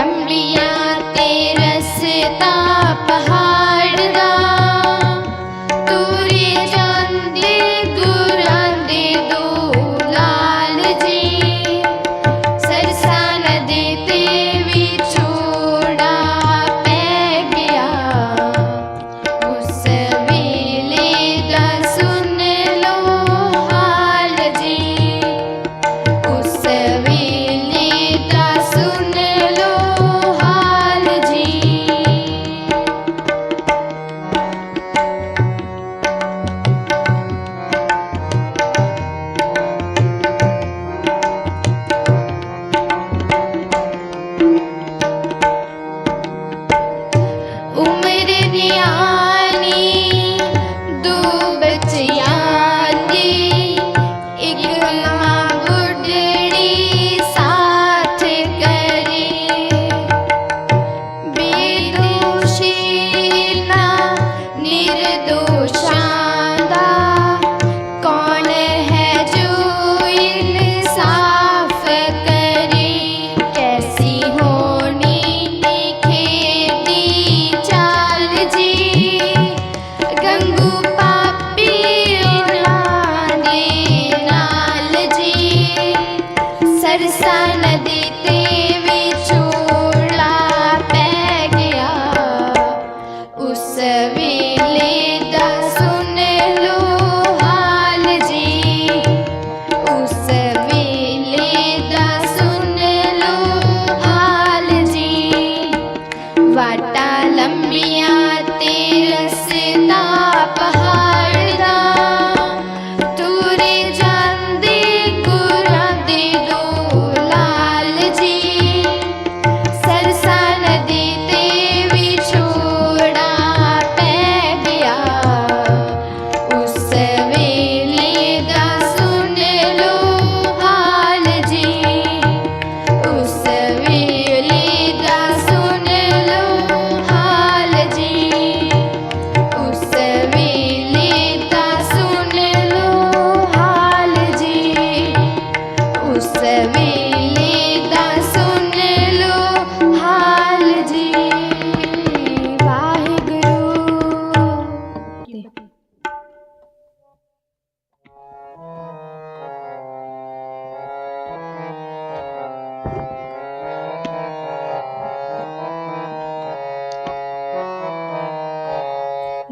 Assembly ছেলে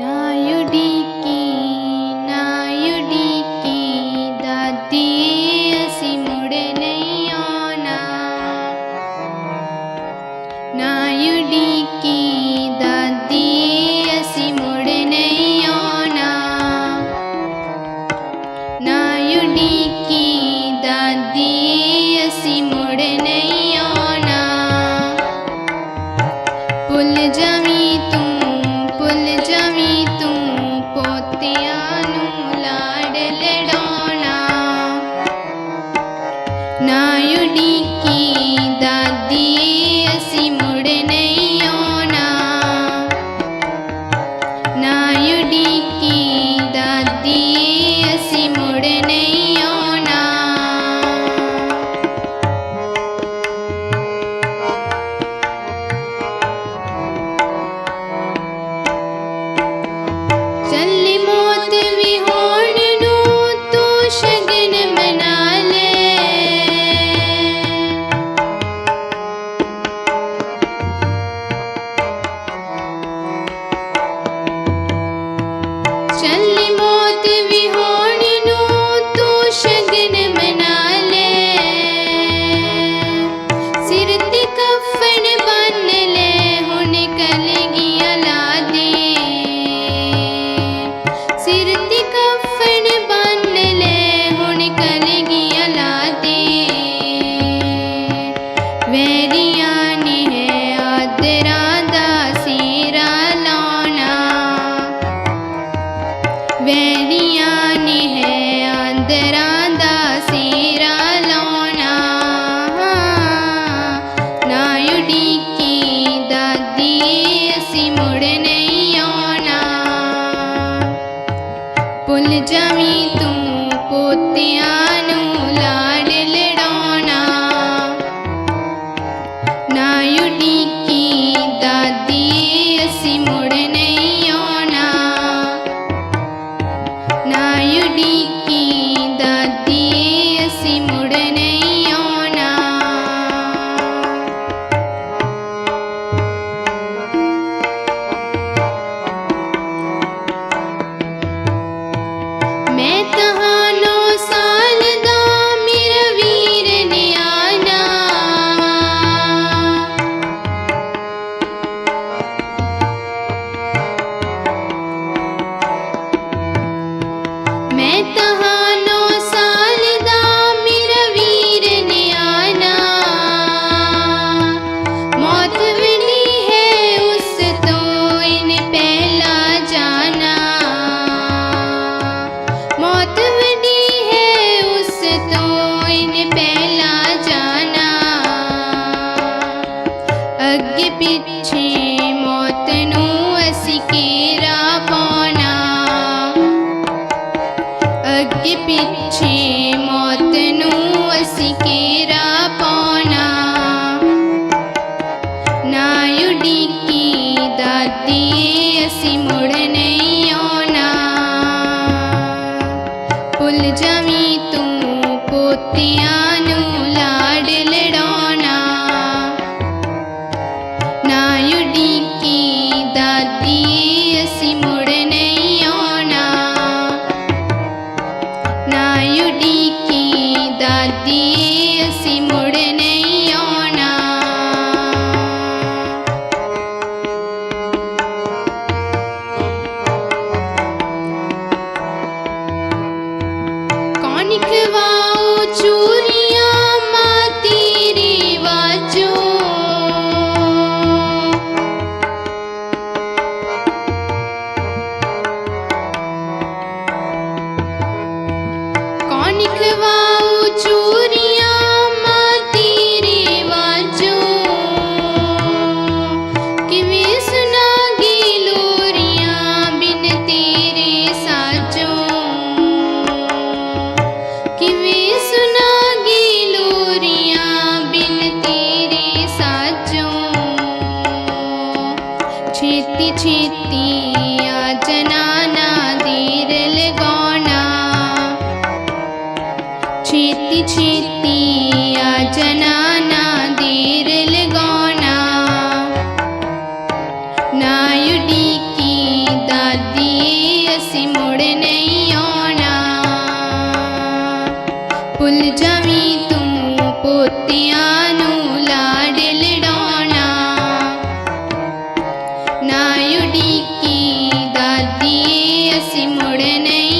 na di जी तोत की ਰਚਨਾ ਨਾ ਦੇਰ ਲਗਾਉਣਾ। ਨਾ ਯੁਡੀ ਕੀ ਦਾਦੀ, ਅਸੀਂ ਮੁੜ ਨਹੀਂ ਆਉਣਾ। ਭੁੱਲ ਜਾਵੀਂ ਤੂੰ ਪੋਤਿਆਂ ਨੂੰ ਲਾਡ ਲੜਾਉਣਾ। ਨਾ ਯੁਡੀ ਕੀ ਦਾਦੀ, ਅਸੀਂ ਮੁੜ ਨਹੀਂ